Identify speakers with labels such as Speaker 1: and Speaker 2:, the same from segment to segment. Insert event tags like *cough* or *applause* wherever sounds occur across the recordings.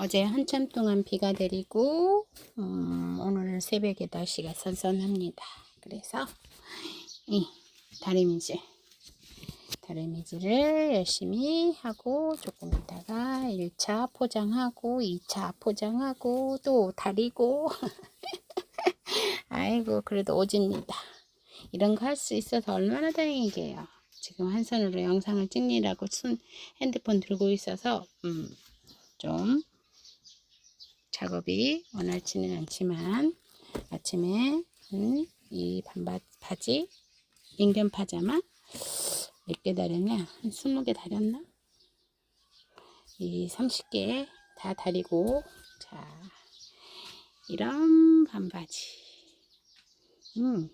Speaker 1: 어제 한참 동안 비가 내리고 음, 오늘 새벽에 날씨가 선선합니다. 그래서 이 다리미질 다리미질을 열심히 하고 조금 있다가 1차 포장하고 2차 포장하고 또 다리고 *laughs* 아이고 그래도 오집니다. 이런 거 할 수 있어서 얼마나 다행이게요. 지금 한 손으로 영상을 찍느라고 손 핸드폰 들고 있어서 음, 좀 작업이 원활치는 않지만 아침에 음, 이 반바, 바지 인견 파자마 몇 개 다렸냐 한 20개 다렸나? 이 30개 다 다리고 자 이런 반바지. 음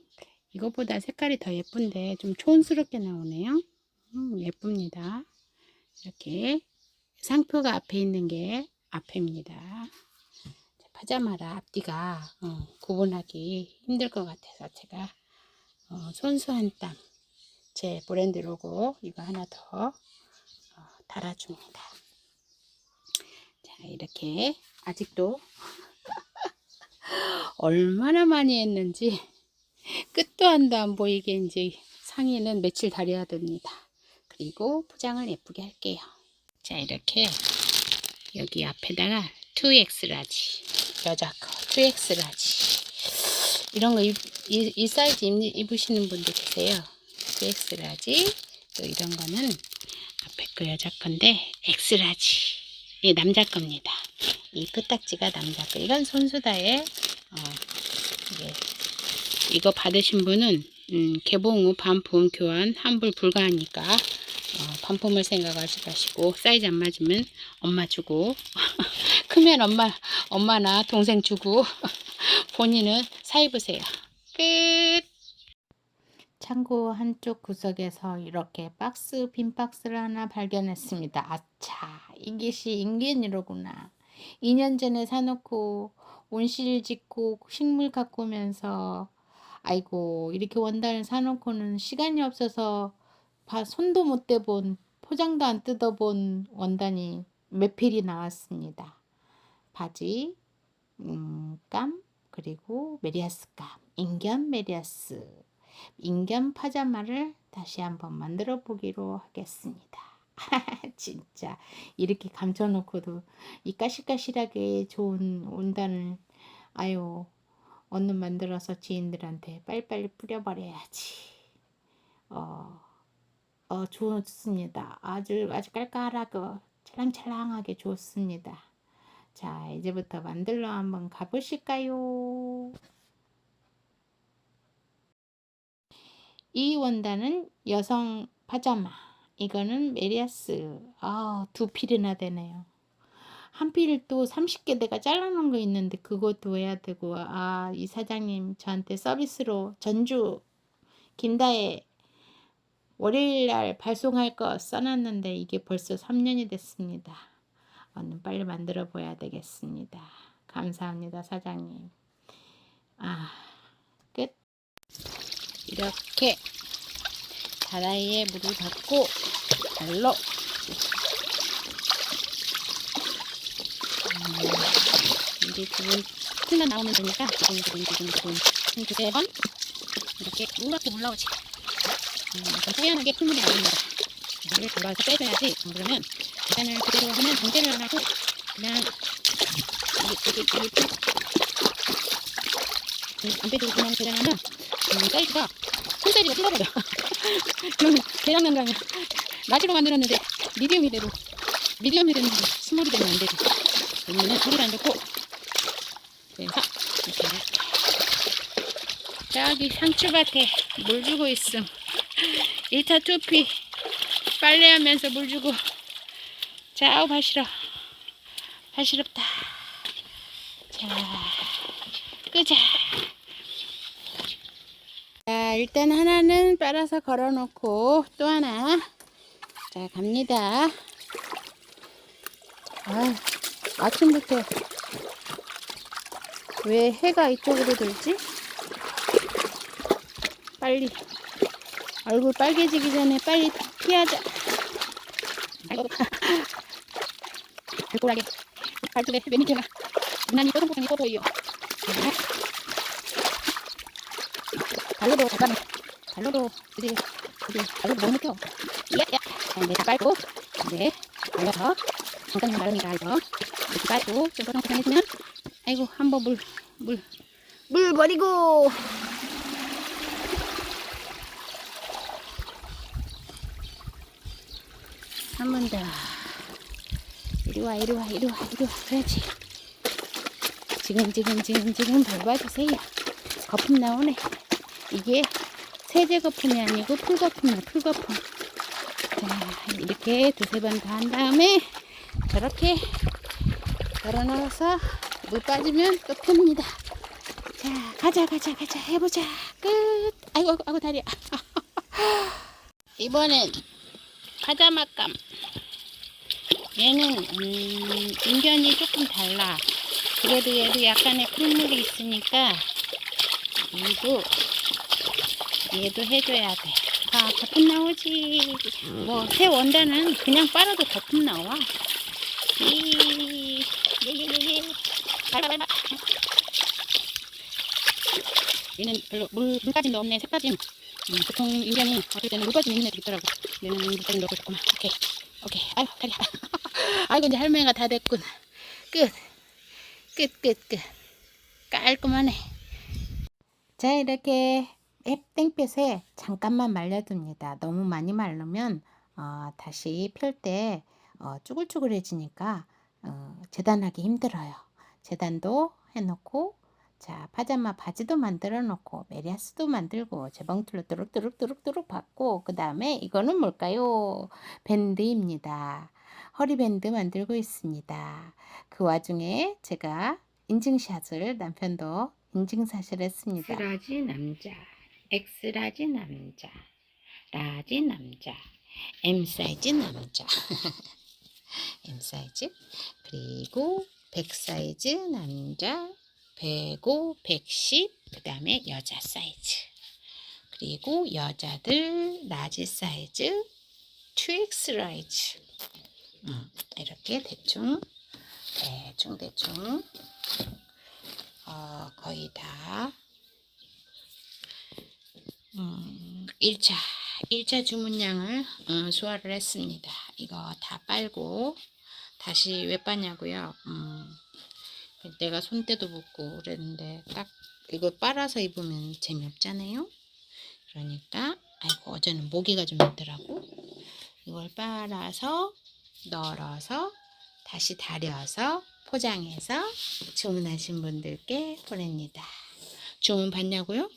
Speaker 1: 이거보다 색깔이 더 예쁜데 좀 촌스럽게 나오네요. 음, 예쁩니다. 이렇게 상표가 앞에 있는 게 앞에입니다 파자마라 앞뒤가 어, 구분하기 힘들 것 같아서 제가 어, 손수한 땀 제 브랜드 로고 이거 하나 더 어, 달아줍니다. 자 이렇게 아직도 *laughs* 얼마나 많이 했는지 끝도 한도 안 보이게 이제 상의는 며칠 다려야 됩니다. 그리고 포장을 예쁘게 할게요. 자 이렇게 여기 앞에다가 2X 라지 여자 거 2X 라지. 이런 거 입, 이, 이 사이즈 입, 입으시는 분도 계세요. 2X 라지. 또 이런 거는 앞에 거 여자 건데 X 라지. 이 남자 겁니다. 이 끝딱지가 남자 거. 이건 손수다에 어, 이게 이거 받으신 분은 음, 개봉 후 반품 교환 환불 불가하니까 어, 반품을 생각하지 마시고 사이즈 안 맞으면 엄마 주고 *laughs* 크면 엄마 엄마나 동생 주고 *laughs* 본인은 사 입으세요. 끝. 창고 한쪽 구석에서 이렇게 박스 빈 박스를 하나 발견했습니다. 아차 이것이 인견이로구나. 2년 전에 사놓고 온실 짓고 식물 가꾸면서 아이고 이렇게 원단을 사놓고는 시간이 없어서 봐- 손도 못 대본 포장도 안 뜯어본 원단이 몇 필이 나왔습니다. 바지, 음, 감, 그리고 메리아스 감, 인견 메리아스, 인견 파자마를 다시 한번 만들어 보기로 하겠습니다. *laughs* 진짜 이렇게 감춰놓고도 이 까실까실하게 좋은 원단을 아유 얼른 만들어서 지인들한테 빨리빨리 뿌려버려야지. 어, 어, 좋습니다. 아주, 아주 깔깔하고 찰랑찰랑하게 좋습니다. 자, 이제부터 만들러 한번 가보실까요? 이 원단은 여성 파자마. 이거는 메리아스. 아, 두 필이나 되네요. 한 필을 또 30개 내가 잘라놓은 거 있는데 그것도 해야 되고 아, 이 사장님 저한테 서비스로 전주 김다혜 월요일 날 발송할 거 써놨는데 이게 벌써 3년이 됐습니다. 얼른 빨리 만들어 보야 되겠습니다. 감사합니다, 사장님. 아, 끝. 이렇게 다라이에 물을 받고 발로 음, 이제 두분 흘러 나오면 되니까 두분 두분 두분 한 두세 번 이렇게 누렇게 올라오지. 음, 좀 하얀하게 풀물이 나옵니다. 이를 돌아서 빼줘야지. 안 그러면 계산을 그대로 하면 정제를 안 하고 그냥 여기 여기 여기 음, 안 빼주고 그냥 계산하면 음, 사이즈가 손사이즈가 틀어버려. 그러면 계량난 거면 라지로 만들었는데 미디움이 되고 미디움이 되는데 스몰이 되면 안 되고 그러면은 물을 안 넣고 그래서 이렇게. 저기 상추밭에 물 주고 있음. *laughs* 1차 투피 빨래하면서 물 주고 자 아우 발시러 발시럽다. 자 끄자. 자 일단 하나는 빨아서 걸어 놓고 또 하나. 자 갑니다. 아 아침부터 왜 해가 이쪽으로 들지? 빨리. 얼굴 빨개지기 전에 빨리 피하자. 불고라게. 발톱에 매니큐가 유난히 뽀송뽀송이 뻗어요. 발로도 잠깐만. 발로도 우리 우리 발로 너무 켜. 야야. 네, 다 빨고 네 말려서 잠깐만 마릅니다 이거 이렇게 빨고 좀 뽀송뽀송해지면 아이고 한번 물 물 물 버리고 한 번 더. 이리 와, 이리 와, 이리 와, 이리 와. 그렇지. 지금, 지금, 지금, 지금 밟아주세요. 거품 나오네. 이게 세제 거품이 아니고 풀 거품이야, 풀 거품. 자, 이렇게 두세 번 더 한 다음에 저렇게 열어넣어서 물 빠지면 또 풉니다. 자, 가자, 가자, 가자. 해보자. 끝. 아이고, 아이고, 다리야. *laughs* 이번엔 파자막감. 얘는 음, 인견이 조금 달라. 그래도 얘도 약간의 핏물이 있으니까 얘도 얘도 해줘야 돼. 아 거품 나오지. 뭐 새 원단은 그냥 빨아도 거품 나와. 이 예예예예. 발발발. 얘는 별로 물 물까지 없네. 색까지. 음, 보통 인견이 어떨 때는 물까지 있는 애들 있더라고. 얘는 물까지 넣고 있구만. 오케이. 오케이. 아유, 다리 아이고, 이제 할머니가 다 됐군. 끝. 끝, 끝, 끝. 깔끔하네. 자, 이렇게 땡볕에 잠깐만 말려둡니다. 너무 많이 말르면 어, 다시 필때 어, 쭈글쭈글해지니까 어, 재단하기 힘들어요. 재단도 해놓고 자 파자마 바지도 만들어 놓고 메리아스도 만들고 재봉틀로 뚜룩뚜룩뚜룩뚜룩 받고 그 다음에 이거는 뭘까요? 밴드입니다. 허리밴드 만들고 있습니다. 그 와중에 제가 인증샷을 남편도 인증샷을 했습니다.
Speaker 2: X라지 남자, X라지 남자, 라지 남자,
Speaker 1: M 사이즈 남자. *laughs* M 사이즈. 그리고 100 사이즈 남자. 105, 110. 그 다음에 여자 사이즈. 그리고 여자들 라지 사이즈. 2X 라이즈. 음, 이렇게 대충, 대충, 대충. 어, 거의 다. 음, 1차 1차 주문량을 어, 소화를 했습니다. 이거 다 빨고 다시 왜 빠냐고요? 음, 내가 손때도 붓고 그랬는데 딱 이거 빨아서 입으면 재미없잖아요. 그러니까 아이고 어제는 모기가 좀 있더라고. 이걸 빨아서 널어서 다시 다려서 포장해서 주문하신 분들께 보냅니다. 주문 받냐고요?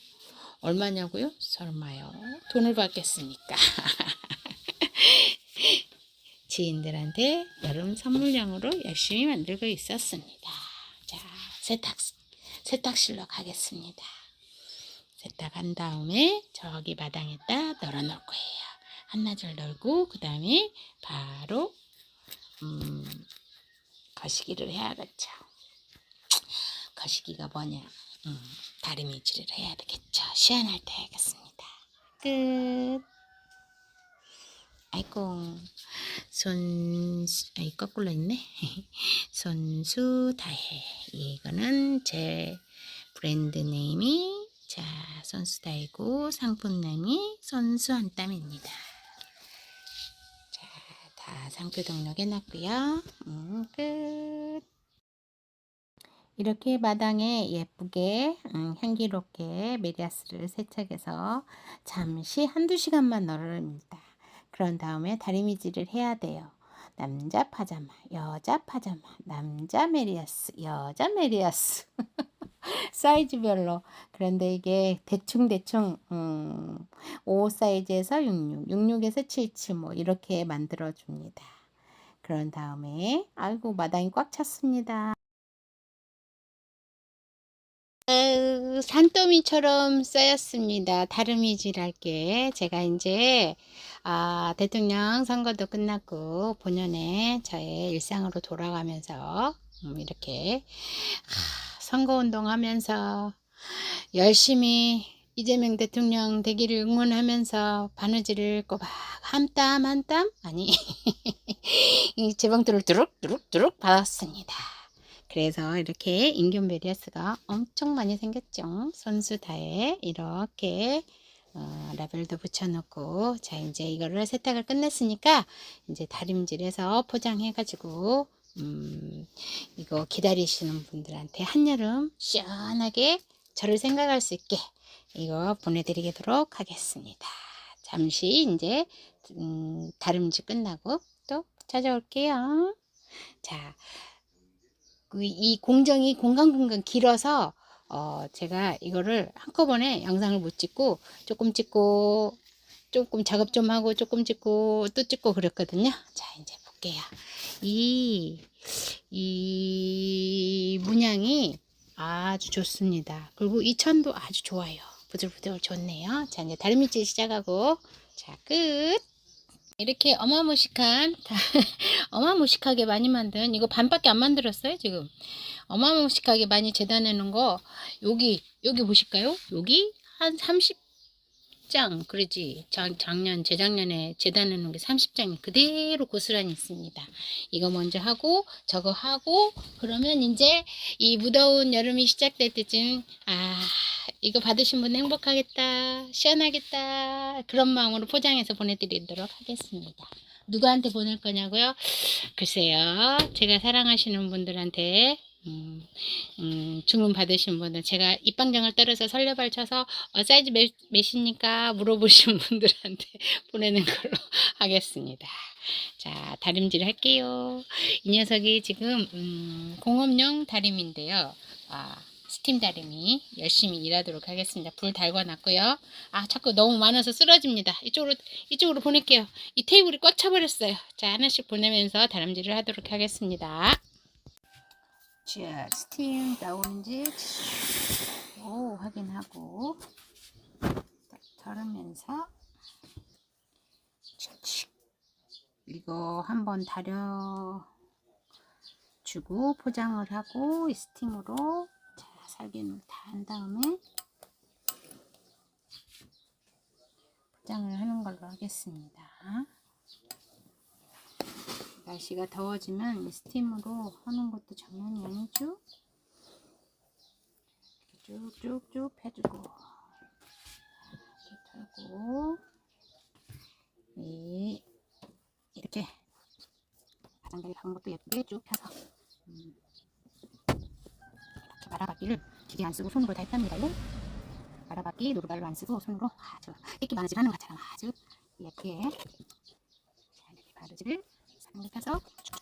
Speaker 1: 얼마냐고요? 설마요. 돈을 받겠습니까? *laughs* 지인들한테 여름 선물용으로 열심히 만들고 있었습니다. 자, 세탁, 세탁실로 가겠습니다. 세탁한 다음에 저기 마당에다 널어놓을 거예요. 한나절 널고, 그 다음에 바로, 음, 거시기를 해야겠죠. 거시기가 뭐냐? 음, 다리미질을 해야 되겠죠. 시원할 때 해야겠습니다. 끝. 아이고, 손, 아이, 거꾸로 있네. *laughs* 손수 다해. 이거는 제 브랜드 네임이, 자, 손수 다이고, 상품 네임이 손수 한 땀입니다. 자, 다 상표 등록해 놨고요. 음, 끝. 이렇게 마당에 예쁘게 음, 향기롭게 메리아스를 세척해서 잠시 한두 시간만 널어냅니다. 그런 다음에 다리미질을 해야 돼요. 남자 파자마, 여자 파자마, 남자 메리아스, 여자 메리아스. *laughs* *laughs* 사이즈별로. 그런데 이게 대충대충, 음, 5 사이즈에서 66, 66에서 77, 뭐, 이렇게 만들어 줍니다. 그런 다음에, 아이고, 마당이 꽉 찼습니다. 아유, 산더미처럼 쌓였습니다. 다름이질할게. 제가 이제 아, 대통령 선거도 끝났고 본연의 저의 일상으로 돌아가면서 음, 이렇게 아, 선거운동 하면서 열심히 이재명 대통령 되기를 응원하면서 바느질을 꼬박 한 땀 한 땀 아니 *laughs* 이 재봉틀을 두룩두룩두룩 받았습니다. 그래서 이렇게 인균 베리어스가 엄청 많이 생겼죠. 손수다에 이렇게 어, 라벨도 붙여놓고 자 이제 이거를 세탁을 끝냈으니까 이제 다림질해서 포장해가지고 음, 이거 기다리시는 분들한테 한여름 시원하게 저를 생각할 수 있게 이거 보내드리도록 하겠습니다. 잠시 이제 음, 다림질 끝나고 또 찾아올게요. 자, 그이 공정이 공간공간 길어서 어, 제가 이거를 한꺼번에 영상을 못 찍고 조금 찍고 조금 작업 좀 하고 조금 찍고 또 찍고 그랬거든요. 자, 이제 볼게요. 이, 이 문양이 아주 좋습니다. 그리고 이 천도 아주 좋아요. 부들부들 좋네요. 자, 이제 다림질 시작하고 자, 끝. 이렇게 어마무식한 *laughs* 어마무식하게 많이 만든 이거 반밖에 안 만들었어요 지금 어마무식하게 많이 재단해 놓은 거 여기 여기 보실까요 여기 한 30 장 그러지? 작, 작년 재작년에 재단해 놓은 게 30장이 그대로 고스란히 있습니다. 이거 먼저 하고 저거 하고 그러면 이제 이 무더운 여름이 시작될 때쯤 아 이거 받으신 분 행복하겠다 시원하겠다 그런 마음으로 포장해서 보내드리도록 하겠습니다. 누구한테 보낼 거냐고요? 글쎄요. 제가 사랑하시는 분들한테 음, 음, 주문 받으신 분들 제가 입방정을 떨어서 설레발 쳐서 어, 사이즈 몇, 몇입니까 물어보신 *laughs* 분들한테 *laughs* 보내는 걸로 *laughs* 하겠습니다 자 다림질 할게요 이 녀석이 지금 음, 공업용 다림인데요 아, 스팀 다림이 열심히 일하도록 하겠습니다. 불 달궈 놨고요. 아, 자꾸 너무 많아서 쓰러집니다. 이쪽으로, 이쪽으로 보낼게요. 이 테이블이 꽉 차버렸어요. 자, 하나씩 보내면서 다림질을 하도록 하겠습니다. 자, 스팀 나오는지, 오, 확인하고, 칙칙. 이거 한번 다려 주고 포장을 하고 이 스팀으로 자, 살균을 다 한 다음에 포장을 하는 걸로 하겠습니다. 날씨가 더워지면 이 스팀으로 하는 것도 장난이 아니죠? 쭉쭉쭉 해주고. 이렇게 네, 이렇게. 가장자리 박은 것도 예쁘게 쭉 펴서. 음, 이렇게 말아받기를 기계 안 쓰고 손으로 다 했답니다요. 말아받기 노루발로 안 쓰고 손으로. 아주. 끼끼 바느질 하는 것처럼 아주. 예쁘게. 자, 이렇게 바느질을 삼겹해서 쭉쭉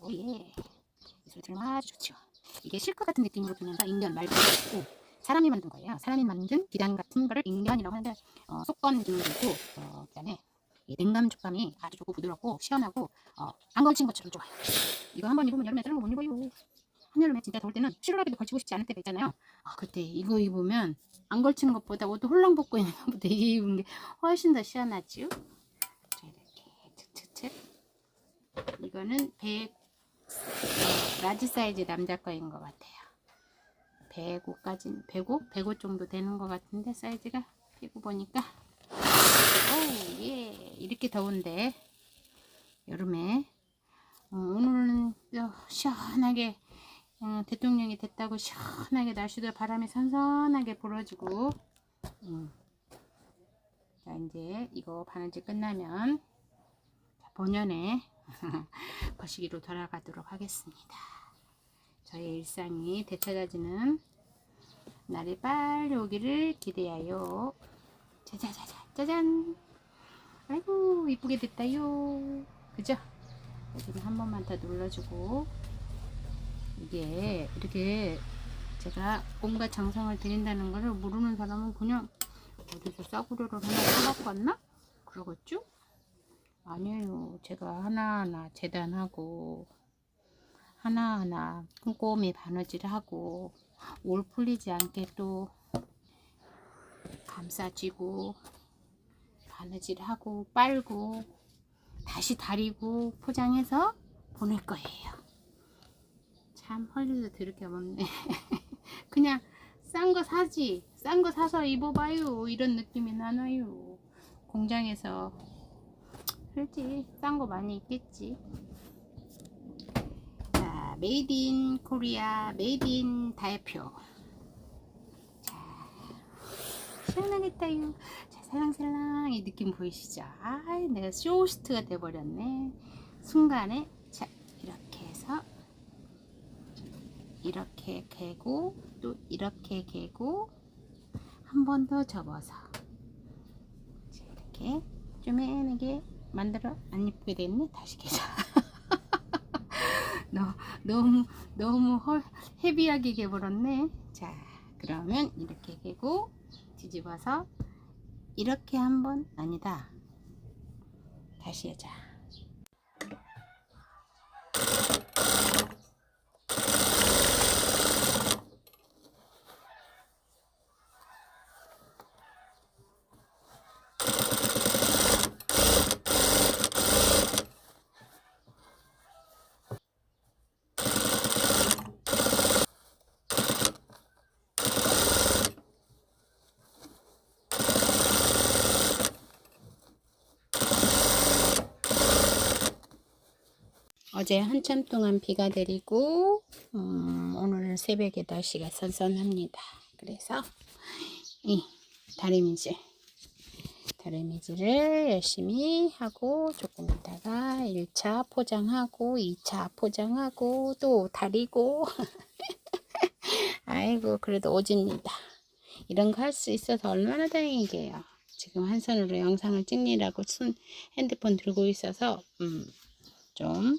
Speaker 1: 오예 이 소리 들으면 아주 좋죠. 이게 실크 같은 느낌으로 들면서 인견 말고 사람이 만든 거예요. 사람이 만든 비단 같은 거를 인견이라고 하는데 어, 속건 기능도 있고 어, 그다음에 이 냉감 촉감이 아주 좋고 부드럽고 시원하고 어, 안 걸친 것처럼 좋아요. 이거 한번 입으면 여름에 다른 거못 입어요. 한여름에 진짜 더울 때는 실루라기도 걸치고 싶지 않을 때가 있잖아요. 아, 그때 이거 입으면 안 걸치는 것보다 옷도 홀랑 벗고 있는 것보다 *laughs* 이게 입은 게 훨씬 더 시원하죠. 자, 이렇게 툭툭툭. 이거는 100 어, 라지 사이즈 남자 거인 것 같아요. 105까지 105? 105 정도 되는 것 같은데 사이즈가 피고 보니까 오우 예 이렇게 더운데 여름에 어, 오늘은 또 시원하게 어, 대통령이 됐다고 시원하게 날씨도 바람이 선선하게 불어주고 음. 자 이제 이거 바느질 끝나면 본연의 *laughs* 거시기로 돌아가도록 하겠습니다. 저의 일상이 되찾아지는 날이 빨리 오기를 기대하여 짜자자자 짜잔 아이고 이쁘게 됐다요 그죠? 여기는 한 번만 더 눌러주고 이게 이렇게 제가 온갖 정성을 들인다는 거를 모르는 사람은 그냥 어디서 싸구려를 하나 사갖고 왔나? 그러겠죠? 아니에요 제가 하나하나 재단하고 하나하나 꼼꼼히 바느질 하고 올 풀리지 않게 또 감싸지고 바느질 하고 빨고 다시 다리고 포장해서 보낼 거예요. 참 헐리도 더럽게 없네. *laughs* 그냥 싼 거 사지. 싼 거 사서 입어봐요. 이런 느낌이 나나요. 공장에서 그렇지. 싼 거 많이 있겠지. 자, 메이드 인 코리아, 메이드 인 다이표. 자, 시원하겠다요. 자, 살랑살랑 이 느낌 보이시죠? 아, 내가 쇼호스트가 돼버렸네. 순간에 자, 이렇게 해서 이렇게 개고 또 이렇게 개고 한 번 더 접어서 자, 이렇게 쪼매하게 만들어? 안 예쁘게 됐네 다시 개자. *laughs* 너, 너무 너무 헐, 헤비하게 개버렸네. 자 그러면 이렇게 개고 뒤집어서 이렇게 한번 아니다. 다시 하자 어제 한참 동안 비가 내리고 음, 오늘 새벽에 날씨가 선선합니다. 그래서 이 다리미질 다리미질을 열심히 하고 조금 있다가 1차 포장하고 2차 포장하고 또 다리고 *laughs* 아이고 그래도 오집니다. 이런 거 할 수 있어서 얼마나 다행이게요. 지금 한 손으로 영상을 찍느라고 손 핸드폰 들고 있어서 음, 좀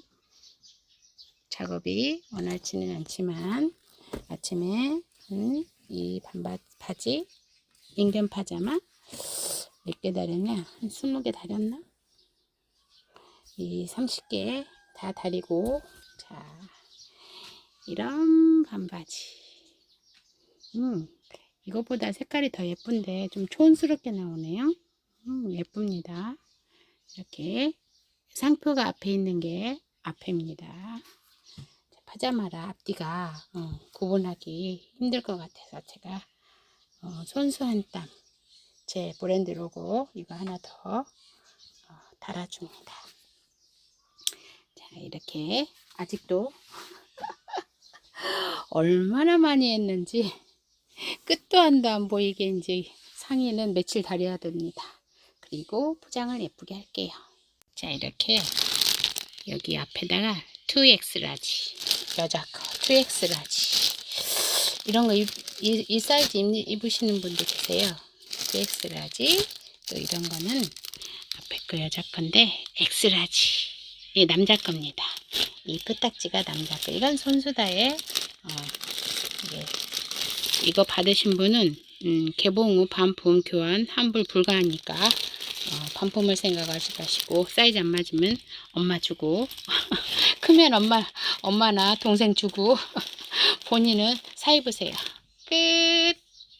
Speaker 1: 작업이 원활치는 않지만 아침에 음, 이 반바, 바지 인견 파자마 몇 개 다렸냐 한 20개 다렸나? 이 30개 다 다리고 자 이런 반바지. 음 이거보다 색깔이 더 예쁜데 좀 촌스럽게 나오네요. 음, 예쁩니다. 이렇게 상표가 앞에 있는 게 앞에입니다 파자마라 앞뒤가 어, 구분하기 힘들 것 같아서 제가 어, 손수한 땀 제 브랜드 로고 이거 하나 더 어, 달아줍니다. 자 이렇게 아직도 *laughs* 얼마나 많이 했는지 끝도 한도 안 보이게 이제 상의는 며칠 다려야 됩니다. 그리고 포장을 예쁘게 할게요. 자 이렇게 여기 앞에다가 2X 라지 여자 거 2X 라지 이런 거 입, 이, 이 사이즈 입, 입으시는 분도 계세요 2X 라지 또 이런 거는 앞에 거 여자 건데 X 라지 이 남자 겁니다 이 끝딱지가 남자 거 이건 손수다에 어, 이게 이거 받으신 분은 음, 개봉 후 반품 교환 환불 불가하니까 어, 반품을 생각하지 마시고 사이즈 안 맞으면 엄마 주고 크면 엄마 엄마나 동생 주고 *laughs* 본인은 사 입으세요. 끝.